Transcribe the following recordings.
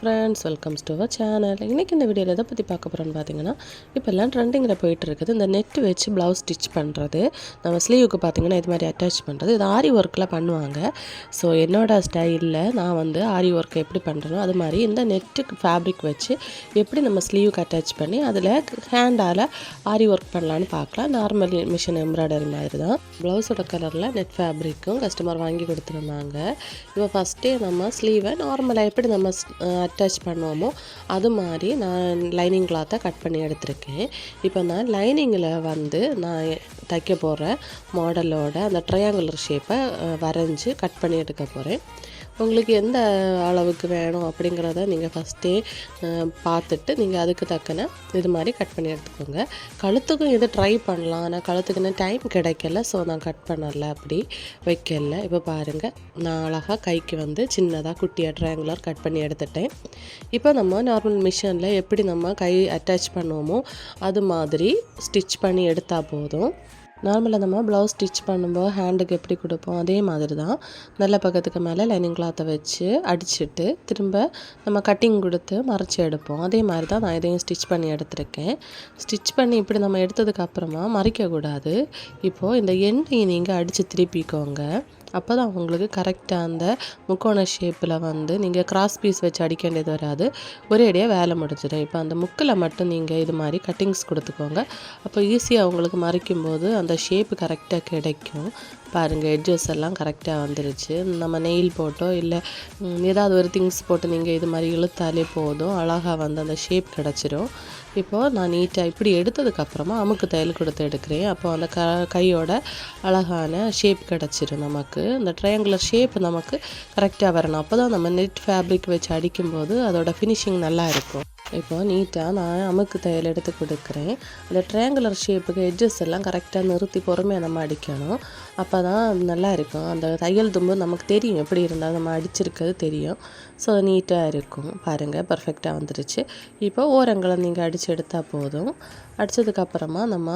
Friends welcomes to our channel இன்றைக்கி இந்த வீடியோவில் எதை பற்றி பார்க்க போகிறோன்னு பார்த்தீங்கன்னா இப்போல்லாம் ட்ரெண்டிங்கில் போயிட்டு இருக்குது. இந்த நெட் வச்சு ப்ளவுஸ் ஸ்டிச் பண்ணுறது நம்ம ஸ்லீவுக்கு பார்த்தீங்கன்னா இது மாதிரி அட்டாச் பண்ணுறது இது ஆரி ஒர்க்கில் பண்ணுவாங்க. ஸோ என்னோட ஸ்டைலில் நான் வந்து ஆரி ஒர்க் எப்படி பண்ணுறனோ அது மாதிரி இந்த நெட்டுக்கு ஃபேப்ரிக் வச்சு எப்படி நம்ம ஸ்லீவுக்கு அட்டாச் பண்ணி அதில் ஹேண்டால் ஆரி ஒர்க் பண்ணலான்னு பார்க்கலாம். நார்மல் மிஷின் எம்ப்ராய்டரி மாதிரி தான். ப்ளவுஸோட கலரில் நெட் ஃபேப்ரிக்கும் கஸ்டமர் வாங்கி கொடுத்துருந்தாங்க. இப்போ ஃபஸ்ட்டே நம்ம ஸ்லீவை நார்மலாக எப்படி நம்ம அட்டாச் பண்ணுவோமோ அது மாதிரி நான் லைனிங் கிளாத்தை கட் பண்ணி எடுத்திருக்கேன். இப்போ நான் லைனிங்கில் வந்து நான் தைக்க போகிற மாடலோட அந்த ட்ரையாங்குலர் ஷேப்பை வரைஞ்சி கட் பண்ணி எடுக்க போகிறேன் உங்களுக்கு எந்த அளவுக்கு வேணும் அப்படிங்கிறத நீங்கள் ஃபஸ்ட்டே பார்த்துட்டு நீங்கள் அதுக்கு தக்கன இது மாதிரி கட் பண்ணி எடுத்துக்கோங்க. கழுத்துக்கும் இது ட்ரை பண்ணலாம். ஆனால் கழுத்துக்குன்னு டைம் கிடைக்கல. ஸோ நான் கட் பண்ணலை அப்படி வைக்கல. இப்போ பாருங்கள் நான் அழகாக கைக்கு வந்து சின்னதாக குட்டியாக ட்ரையாங்குலர் கட் பண்ணி எடுத்துட்டேன். இப்போ நம்ம நார்மல் மிஷினில் எப்படி நம்ம கை அட்டாச் பண்ணுவோமோ அது மாதிரி ஸ்டிச் பண்ணி எடுத்தால் போதும். நார்மலாக நம்ம ப்ளவுஸ் ஸ்டிச் பண்ணும்போது ஹேண்டுக்கு எப்படி கொடுப்போம்? அதே மாதிரி தான் நல்ல பக்கத்துக்கு மேலே லைனிங் கிளாத்தை வச்சு அடிச்சுட்டு திரும்ப நம்ம கட்டிங் கொடுத்து மறைச்சி எடுப்போம். அதே மாதிரி தான் நான் இதையும் ஸ்டிச் பண்ணி எடுத்திருக்கேன். ஸ்டிச் பண்ணி இப்படி நம்ம எடுத்ததுக்கப்புறமா மறைக்கக்கூடாது. இப்போது இந்த எண்டையை நீங்கள் அடித்து திருப்பிக்கோங்க. அப்போ தான் உங்களுக்கு கரெக்டாக அந்த முக்கோண ஷேப்பில் வந்து நீங்கள் கிராஸ் பீஸ் வச்சு அடிக்க வேண்டியது வராது. ஒரேடியாக வேலை முடிஞ்சிடும். இப்போ அந்த முக்கில் மட்டும் நீங்கள் இது மாதிரி கட்டிங்ஸ் கொடுத்துக்கோங்க. அப்போ ஈஸியாக உங்களுக்கு மறைக்கும் போது அந்த ஷேப்பு கரெக்டாக கிடைக்கும். பாருங்கள் எட்ஜஸ் எல்லாம் கரெக்டாக வந்துருச்சு. நம்ம நெயில் போட்டோ இல்லை ஏதாவது ஒரு திங்ஸ் போட்டு நீங்கள் இது மாதிரி இழுத்தாலே போதும். அழகாக வந்து அந்த ஷேப் கிடச்சிரும். இப்போது நான் நீட்டாக இப்படி எடுத்ததுக்கப்புறமா அமுக்கு தையல் கொடுத்து எடுக்கிறேன். அப்போ அந்த க கையோட அழகான ஷேப் கிடச்சிரும் நமக்கு. இந்த ட்ரையாங்குலர் ஷேப் நமக்கு கரெக்டாக வரணும். அப்போ தான் நம்ம நெட் ஃபேப்ரிக் வச்சு அடிக்கும்போது அதோட ஃபினிஷிங் நல்லா இருக்கும். இப்போ நீட்டாக நான் அமுக்கு தையல் எடுத்து கொடுக்குறேன். அந்த ட்ரையாங்குலர் ஷேப்புக்கு எட்ஜஸ் எல்லாம் கரெக்டாக நிறுத்தி பொறுமையாக நம்ம அடிக்கணும். அப்போ தான் நல்லா இருக்கும். அந்த தையல் தும்பு நமக்கு தெரியும். எப்படி இருந்தால் நம்ம அடிச்சிருக்கிறது தெரியும். ஸோ நீட்டாக இருக்கும். பாருங்கள் பர்ஃபெக்டாக வந்துருச்சு. இப்போ ஓரங்களை நீங்கள் அடித்து எடுத்தால் போதும். அடித்ததுக்கப்புறமா நம்ம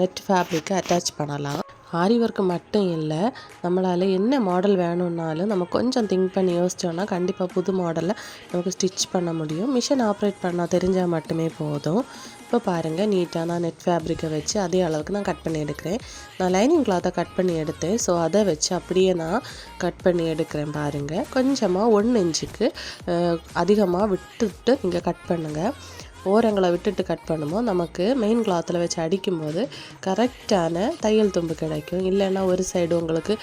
நெட் ஃபேப்ரிக்கை அட்டாச் பண்ணலாம். ஆரி ஒர்க்கு மட்டும் இல்லை நம்மளால் என்ன மாடல் வேணும்னாலும் நம்ம கொஞ்சம் திங்க் பண்ணி யோசித்தோன்னா கண்டிப்பாக புது மாடலில் நமக்கு ஸ்டிச் பண்ண முடியும். மிஷின் ஆப்ரேட் பண்ணால் தெரிஞ்சால் மட்டுமே போதும். இப்போ பாருங்கள் நீட்டாக நான் நெட் ஃபேப்ரிக்கை வச்சு அதே அளவுக்கு நான் கட் பண்ணி எடுக்கிறேன். நான் லைனிங் கிளாத்தை கட் பண்ணி எடுத்தேன். ஸோ அதை வச்சு அப்படியே நான் கட் பண்ணி எடுக்கிறேன் பாருங்கள் கொஞ்சமாக ஒன்று இன்ச்சுக்கு அதிகமாக விட்டுட்டு நீங்கள் கட் பண்ணுங்கள் ஓரங்களை விட்டுட்டு கட் பண்ணும்போது நமக்கு மெயின் கிளாத்தில் வச்சு அடிக்கும்போது கரெக்டான தையல் தும்பு கிடைக்கும். இல்லைன்னா ஒரு சைடு உங்களுக்கு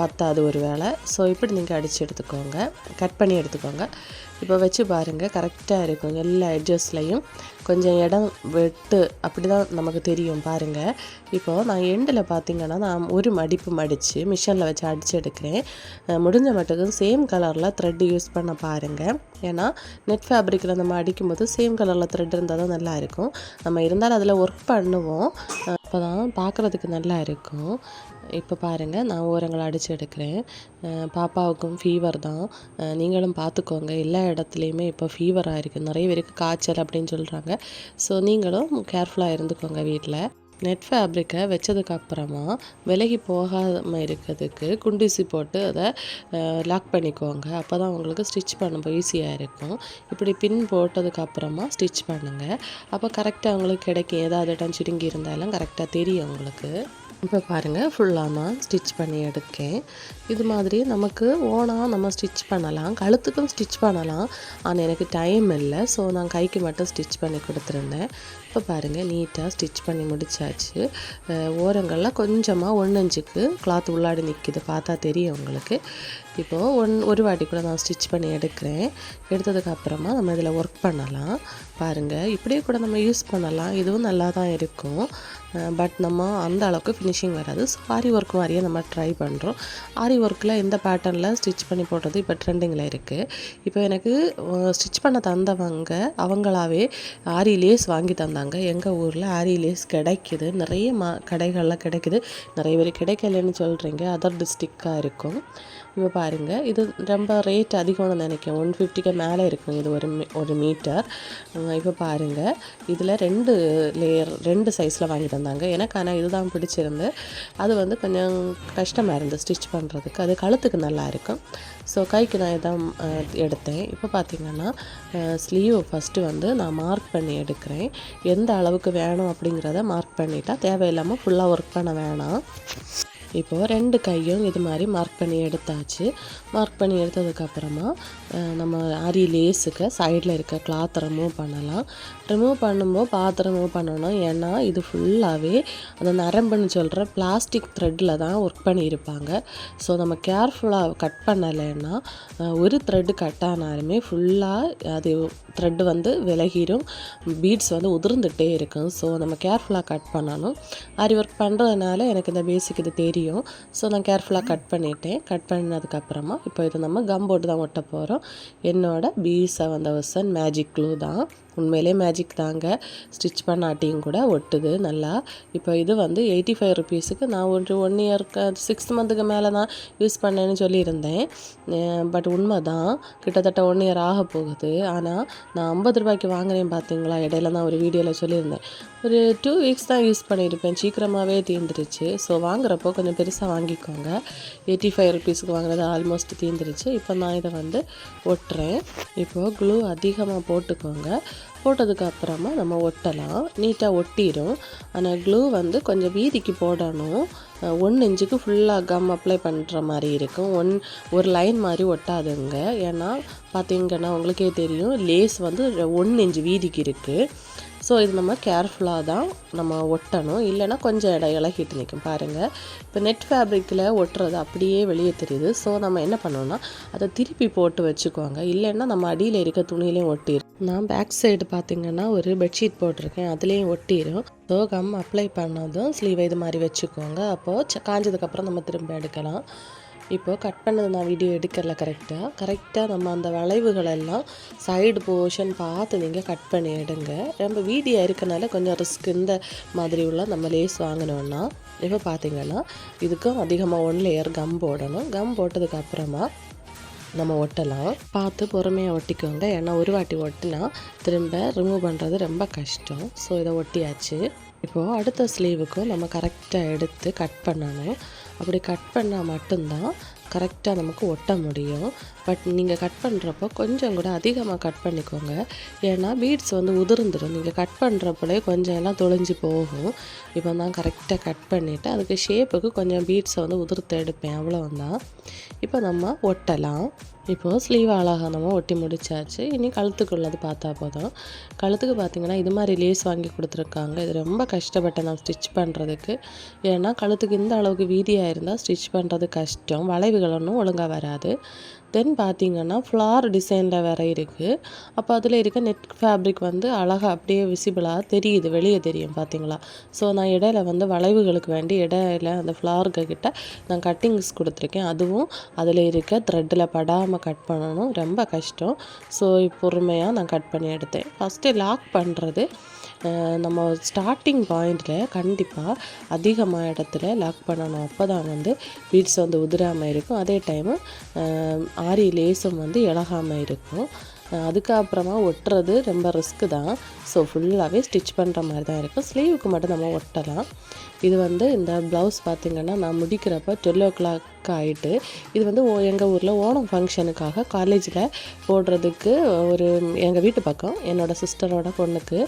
பத்தாது ஒரு வேலை ஸோ இப்படி நீங்கள் அடித்து எடுத்துக்கோங்க. கட் பண்ணி எடுத்துக்கோங்க. இப்போ வச்சு பாருங்கள் கரெக்டாக இருக்கும். எல்லா எட்ஜஸ்லையும் கொஞ்சம் இடம் வெட்டு அப்படி தான் நமக்கு தெரியும் பாருங்கள் இப்போது நான் எண்டில் பார்த்திங்கன்னா நான் ஒரு மடிப்பு மடித்து மிஷினில் வச்சு அடித்து எடுக்கிறேன். முடிஞ்ச மட்டுக்கும் சேம் கலரில் த்ரெட் யூஸ் பண்ண பாருங்கள் ஏன்னா நெட் ஃபேப்ரிக்கில் நம்ம அடிக்கும்போது சேம் கலரில் த்ரெட் இருந்தால் தான் நல்லா இருக்கும். நம்ம இருந்தாலும் அதில் ஒர்க் பண்ணுவோம். அப்போ தான் பார்க்குறதுக்கு நல்லா இருக்கும். இப்போ பாருங்கள் நான் ஓரங்களை அடித்து எடுக்கிறேன். பாப்பாவுக்கும் ஃபீவர் தான். நீங்களும் பார்த்துக்கோங்க எல்லா இடத்துலையுமே இப்போ ஃபீவராக இருக்குது நிறைய பேருக்கு காய்ச்சல் அப்படின்னு சொல்கிறாங்க ஸோ நீங்களும் கேர்ஃபுல்லாக இருந்துக்கோங்க வீட்டில் நெட் ஃபேப்ரிக்கை வச்சதுக்கப்புறமா விலகி போகாமல் இருக்கிறதுக்கு குண்டிசி போட்டு அதை லாக் பண்ணிக்கோங்க. அப்போ தான் உங்களுக்கு ஸ்டிச் பண்ணும்போது ஈஸியாக இருக்கும். இப்படி பின் போட்டதுக்கப்புறமா ஸ்டிச் பண்ணுங்கள் அப்போ கரெக்டாக உங்களுக்கு கிடைக்கும். ஏதாவது இடம் சுருங்கி இருந்தாலும் கரெக்டாக தெரியும் உங்களுக்கு. இப்போ பாருங்கள் ஃபுல்லாக நான் ஸ்டிச் பண்ணி எடுக்கேன் இது மாதிரி நமக்கு ஓனாக நம்ம ஸ்டிச் பண்ணலாம் கழுத்துக்கும் ஸ்டிச் பண்ணலாம். ஆனால் எனக்கு டைம் இல்லை ஸோ நான் கைக்கு மட்டும் ஸ்டிச் பண்ணி கொடுத்துருந்தேன். இப்போ பாருங்கள் நீட்டாக ஸ்டிச் பண்ணி முடிச்சாச்சு. ஓரங்களில் கொஞ்சமாக ஒன்னஞ்சுக்கு கிளாத் உள்ளாடி நிற்கிது பார்த்தா தெரியும் உங்களுக்கு. இப்போது ஒன் ஒரு வாட்டி கூட நான் ஸ்டிச் பண்ணி எடுக்கிறேன். எடுத்ததுக்கப்புறமா நம்ம இதில் ஒர்க் பண்ணலாம். பாருங்கள் இப்படியே கூட நம்ம யூஸ் பண்ணலாம். இதுவும் நல்லா தான் இருக்கும். பட் நம்ம அந்த அளவுக்கு ஃபினிஷிங் வராது. ஸோ ஆரி ஒர்க் மாதிரியே நம்ம ட்ரை பண்ணுறோம் ஆரி ஒர்க்கில் எந்த பேட்டர்னில் ஸ்டிச் பண்ணி போடுறது இப்போ ட்ரெண்டிங்கில் இருக்குது இப்போ எனக்கு ஸ்டிச் பண்ண தந்தவங்க அவங்களாவே ஆரி லேஸ் வாங்கி தந்தாங்க. எங்கள் ஊரில் ஆரி லேஸ் கிடைக்கிது. நிறைய மா கடைகளில் கிடைக்கிது. நிறைய பேர் கிடைக்கலன்னு சொல்கிறீங்க அதர் டிஸ்ட்ரிக்டாக இருக்கும். இப்போ பாருங்கள் இது ரொம்ப ரேட் அதிகம்னு நினைக்கிறேன். ஒன் ஃபிஃப்டிக்கு மேலே இருக்கும் இது ஒரு ஒரு மீட்டர் இப்போ பாருங்கள் இதில் ரெண்டு லேயர் ரெண்டு சைஸில் வாங்கி தந்தாங்க எனக்கு ஆனால் இதுதான் பிடிச்சிருந்து அது வந்து கொஞ்சம் கஷ்டமாக இருந்தது ஸ்டிச் பண்ணுறதுக்கு அது கழுத்துக்கு நல்லா இருக்கும். ஸோ கைக்கு நான் இதான் எடுத்தேன். இப்போ பார்த்தீங்கன்னா ஸ்லீவ் ஃபஸ்ட்டு வந்து நான் மார்க் பண்ணி எடுக்கிறேன். எந்த அளவுக்கு வேணும் அப்படிங்கிறத மார்க் பண்ணிட்டா தேவையில்லாமல் ஃபுல்லாக ஒர்க் பண்ண வேணாம். இப்போது ரெண்டு கையும் இது மாதிரி மார்க் பண்ணி எடுத்தாச்சு. மார்க் பண்ணி எடுத்ததுக்கப்புறமா நம்ம ஆரி லேஸுக்கு சைடில் இருக்க கிளாத் ரிமூவ் பண்ணலாம். ரிமூவ் பண்ணும்போது பார்த்து ரிமூவ் பண்ணணும். ஏன்னா இது ஃபுல்லாகவே அந்த நரம்புன்னு சொல்கிற பிளாஸ்டிக் த்ரெட்டில் தான் ஒர்க் பண்ணியிருப்பாங்க. ஸோ நம்ம கேர்ஃபுல்லாக கட் பண்ணலைன்னா ஒரு த்ரெட்டு கட் ஆனாலுமே ஃபுல்லாக அது த்ரெட்டு வந்து விலகிடும் பீட்ஸ் வந்து உதிர்ந்துகிட்டே இருக்கும். ஸோ நம்ம கேர்ஃபுல்லாக கட் பண்ணணும். ஆரி ஒர்க் பண்ணுறதுனால எனக்கு இந்த பேசிக் இது தெரியும். ஸோ நான் கேர்ஃபுல்லாக கட் பண்ணிட்டேன். கட் பண்ணதுக்கப்புறமா இப்போ இது நம்ம கம் போட்டு தான் ஒட்ட போகிறோம் என்னோடய P seven thousand magic glue தான். உண்மையிலே மேஜிக் தாங்க. ஸ்டிச் பண்ணாட்டியும் கூட ஒட்டுது நல்லா. இப்போ இது வந்து எயிட்டி ஃபைவ் ருபீஸுக்கு நான் ஒரு ஒன் இயர்க்கு சிக்ஸ் மந்த்துக்கு மேலே தான் யூஸ் பண்ணேன்னு சொல்லியிருந்தேன். பட் உண்மை தான் கிட்டத்தட்ட ஒன் இயர் ஆக போகுது. ஆனால் நான் ஐம்பது ரூபாய்க்கு வாங்கினேன் பார்த்தீங்களா இடையில தான் ஒரு வீடியோவில் சொல்லியிருந்தேன். ஒரு டூ வீக்ஸ் தான் யூஸ் பண்ணியிருப்பேன். சீக்கிரமாகவே தீர்ந்துருச்சு ஸோ வாங்குறப்போ கொஞ்சம் பெருசாக வாங்கிக்கோங்க. எயிட்டி ஃபைவ் ருபீஸுக்கு வாங்கினது ஆல்மோஸ்ட் தீர்ந்துருச்சு இப்போ நான் இதை வந்து ஒட்டுறேன். இப்போது க்ளூ அதிகமாக போட்டுக்கோங்க. போட்டதுக்கு அப்புறமா நம்ம ஒட்டலாம். நீட்டாக ஒட்டிடும். ஆனால் க்ளூ வந்து கொஞ்சம் வீதிக்கு போடணும். ஒன் இன்ச்சுக்கு ஃபுல்லாக கம் அப்ளை பண்ணுற மாதிரி இருக்கும். ஒன் ஒரு லைன் மாதிரி ஒட்டாதுங்க. ஏன்னா பார்த்தீங்கன்னா உங்களுக்கே தெரியும் லேஸ் வந்து ஒன் இன்ச் வீதிக்கு இருக்குது ஸோ இது நம்ம கேர்ஃபுல்லாக தான் நம்ம ஒட்டணும். இல்லைன்னா கொஞ்சம் இடம் இலகிட்டு நிற்கும் பாருங்கள் இப்போ நெட் ஃபேப்ரிக்கில் ஒட்டுறது அப்படியே வெளியே தெரியுது. ஸோ நம்ம என்ன பண்ணோம்னா அதை திருப்பி போட்டு வச்சுக்குவாங்க. இல்லைன்னா நம்ம அடியில் இருக்க துணியிலையும் ஒட்டிடும் நான் பேக் சைடு பார்த்தீங்கன்னா ஒரு பெட்ஷீட் போட்டிருக்கேன். அதுலேயும் ஒட்டிடும் ஸோ கம் அப்ளை பண்ணதும் ஸ்லீவ் இது மாதிரி வச்சுக்கோங்க அப்போது காஞ்சதுக்கப்புறம் நம்ம திரும்ப எடுக்கலாம். இப்போ கட் பண்ணது நான் வீடியோ எடுக்கல கரெக்டாக கரெக்டாக நம்ம அந்த வளைவுகள் எல்லாம் சைடு போர்ஷன் பார்த்து நீங்கள் கட் பண்ணி எடுங்க. ரொம்ப வீடியோ இருக்கனால கொஞ்சம் ரிஸ்க் இந்த மாதிரி உள்ள நம்ம லேஸ் வாங்கினோன்னா இப்போ பார்த்தீங்கன்னா இதுக்கும் அதிகமாக ஒன் லேயர் கம் போடணும். கம் போட்டதுக்கு அப்புறமா நம்ம ஒட்டலாம். பார்த்து பொறுமையாக ஒட்டிக்கோங்க. ஏன்னா ஒரு வாட்டி ஒட்டினா திரும்ப ரிமூவ் பண்ணுறது ரொம்ப கஷ்டம். ஸோ இதை ஒட்டியாச்சு. இப்போது அடுத்த ஸ்லீவுக்கும் நம்ம கரெக்டாக எடுத்து கட் பண்ணணும். அப்படி கட் பண்ணால் மட்டும்தான் கரெக்டாக நமக்கு ஒட்ட முடியும். பட் நீங்கள் கட் பண்ணுறப்போ கொஞ்சம் கூட அதிகமாக கட் பண்ணிக்கோங்க. ஏன்னா பீட்ஸ் வந்து உதிர்ந்துடும் நீங்கள் கட் பண்ணுறப்பலே கொஞ்சம் எல்லாம் தொலைஞ்சு போகும். இப்போ தான் கரெக்டாக கட் பண்ணிவிட்டு அதுக்கு ஷேப்புக்கு கொஞ்சம் பீட்ஸை வந்து உதிர்த்து எடுப்பேன். அவ்வளோதான் இப்போ நம்ம ஒட்டலாம். இப்போது ஸ்லீவ் அழகாக நம்ம ஒட்டி முடிச்சாச்சு. இனி கழுத்துக்குள்ளது பார்த்தா போதும். கழுத்துக்கு பார்த்தீங்கன்னா இது மாதிரி லேஸ் வாங்கி கொடுத்துருக்காங்க. இது ரொம்ப கஷ்டப்பட்டேன் நான் ஸ்டிச் பண்ணுறதுக்கு ஏன்னா கழுத்துக்கு இந்த அளவுக்கு வீதியாக இருந்தால் ஸ்டிச் பண்ணுறது கஷ்டம். வளைவுகள் ஒன்றும் ஒழுங்காக வராது. தென் பார்த்தீங்கன்னா ஃப்ளார் டிசைனில் வேற இருக்குது அப்போ அதில் இருக்க நெட் ஃபேப்ரிக் வந்து அழகாக அப்படியே விசிபிளாக தெரியுது. வெளியே தெரியும் பார்த்தீங்களா? ஸோ நான் இடையில வந்து வளைவுகளுக்கு வேண்டி இடையில அந்த ஃப்ளாருக்கு கிட்ட நான் கட்டிங்ஸ் கொடுத்துருக்கேன். அதுவும் அதில் இருக்க த்ரெட்டில் படாமல் கட் பண்ணணும். ரொம்ப கஷ்டம். ஸோ பொறுமையாக நான் கட் பண்ணி எடுத்தேன். ஃபஸ்ட்டு லாக் பண்ணுறது நம்ம ஸ்டார்டிங் பாயிண்டில் கண்டிப்பாக அதிகமாக இடத்துல லாக் பண்ணணும். அப்போ தான் வந்து பீட்ஸ் வந்து உதிராமல் இருக்கும். அதே டைமு ஆரி லேஸும் வந்து இழகாமல் இருக்கும். அதுக்கப்புறமா ஒட்டுறது ரொம்ப ரிஸ்க்கு தான். ஸோ ஃபுல்லாகவே ஸ்டிச் பண்ணுற மாதிரி தான் இருக்கும். ஸ்லீவுக்கு மட்டும் நம்ம ஒட்டலாம். இது வந்து இந்த ப்ளவுஸ் பார்த்திங்கன்னா நான் முடிக்கிறப்ப டுவெல் ஓ கிளாக் ஆகிட்டு இது வந்து எங்கள் ஊரில் ஓணம் ஃபங்க்ஷனுக்காக காலேஜில் போடுறதுக்கு ஒரு எங்கள் வீட்டு பக்கம் என்னோடய சிஸ்டரோட பொண்ணுக்கு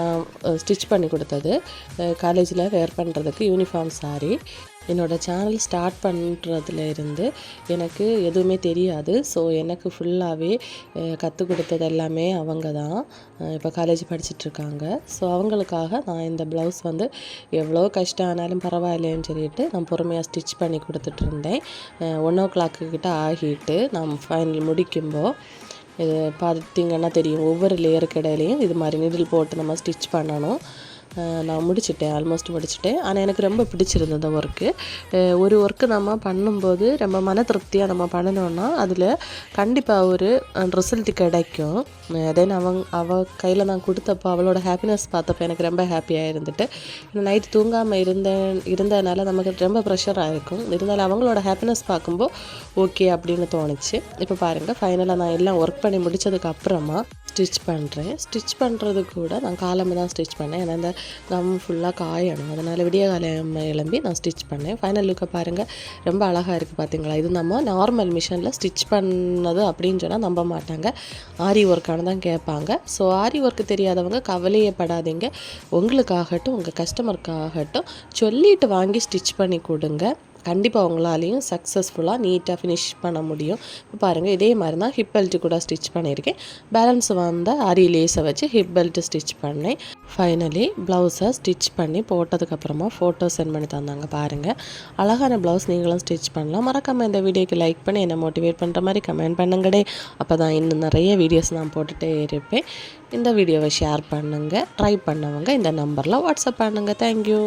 நான் ஸ்டிச் பண்ணி கொடுத்தது. காலேஜில் வேர் பண்ணுறதுக்கு யூனிஃபார்ம் saree. என்னோடய சேனல் ஸ்டார்ட் பண்ணுறதுல இருந்து எனக்கு எதுவுமே தெரியாது. ஸோ எனக்கு ஃபுல்லாகவே கற்றுக் கொடுத்தது எல்லாமே அவங்க தான். இப்போ காலேஜ் படிச்சிட்ருக்காங்க ஸோ அவங்களுக்காக நான் இந்த ப்ளவுஸ் வந்து எவ்வளோ கஷ்டம் ஆனாலும் பரவாயில்லைன்னு சொல்லிட்டு நான் பொறுமையாக ஸ்டிச் பண்ணி கொடுத்துட்ருந்தேன் ஒன் ஓ கிளாக்கு கிட்ட ஆகிட்டு நான் ஃபைனல் முடிக்கும்போது இது பார்த்தீங்கன்னா தெரியும். ஒவ்வொரு லேயருக்கு இடையிலையும் இது மாதிரி நீடில் போட்டு நம்ம ஸ்டிச் பண்ணணும். நான் முடிச்சிட்டேன் ஆல்மோஸ்ட் முடிச்சிட்டேன். ஆனால் எனக்கு ரொம்ப பிடிச்சிருந்தது அந்த ஒர்க்கு ஒரு ஒர்க்கு நம்ம பண்ணும்போது ரொம்ப மன திருப்தியாக நம்ம பண்ணணும்னா அதில் கண்டிப்பாக ஒரு ரிசல்ட் கிடைக்கும். தென் அவங்க அவள் கையில் நான் கொடுத்தப்போ அவளோட ஹாப்பினஸ் பார்த்தப்போ எனக்கு ரொம்ப ஹாப்பியாக இருந்துட்டு நைட் தூங்காமல் இருந்தேன் இருந்ததுனால நமக்கு ரொம்ப ப்ரெஷராக இருக்கும். இருந்தாலும் அவங்களோட ஹாப்பினஸ் பார்க்கும்போது ஓகே அப்படின்னு தோணுச்சு. இப்போ பாருங்கள் ஃபைனலாக நான் எல்லாம் ஒர்க் பண்ணி முடிச்சதுக்கு அப்புறமா ஸ்டிச் பண்ணுறேன் ஸ்டிச் பண்ணுறது கூட நான் காலமாக தான் ஸ்டிச் பண்ணேன். ஏன்னா இந்த கம் ஃபுல்லாக காயணும். அதனால் விடிய காலம் எழும்பி நான் ஸ்டிச் பண்ணேன். ஃபைனல் லுக்கை பாருங்கள் ரொம்ப அழகாக இருக்குது பார்த்தீங்களா இது நம்ம நார்மல் மிஷினில் ஸ்டிச் பண்ணது அப்படின்னு சொன்னால் நம்ப மாட்டாங்க. ஆரி ஒர்க்கான தான் கேட்பாங்க. ஸோ ஆரி ஒர்க்கு தெரியாதவங்க கவலையப்படாதீங்க உங்களுக்காகட்டும் உங்கள் கஸ்டமருக்காகட்டும் சொல்லிட்டு வாங்கி ஸ்டிச் பண்ணி கொடுங்க. கண்டிப்பாக உங்களாலையும் சக்ஸஸ்ஃபுல்லாக நீட்டாக ஃபினிஷ் பண்ண முடியும். இப்போ பாருங்கள் இதே மாதிரி தான் ஹிப் பெல்ட் கூட ஸ்டிச் பண்ணியிருக்கேன். பேலன்ஸ் வந்த அரி லேஸை வச்சு ஹிப் பெல்ட் ஸ்டிச் பண்ணேன். ஃபைனலி ப்ளவுஸை ஸ்டிச் பண்ணி போட்டதுக்கப்புறமா ஃபோட்டோ சென்ட் பண்ணி தந்தாங்க பாருங்கள் அழகான ப்ளவுஸ் நீங்களும் ஸ்டிச் பண்ணலாம். மறக்காமல் இந்த வீடியோக்கு லைக் பண்ணி என்னை மோட்டிவேட் பண்ணுற மாதிரி கமெண்ட் பண்ணுங்கடே. அப்போ தான் இன்னும் நிறைய வீடியோஸ் நான் போட்டுகிட்டே இருப்பேன். இந்த வீடியோவை ஷேர் பண்ணுங்கள் ட்ரை பண்ணவங்க இந்த நம்பரில் வாட்ஸ்அப் பண்ணுங்கள் தேங்க்யூ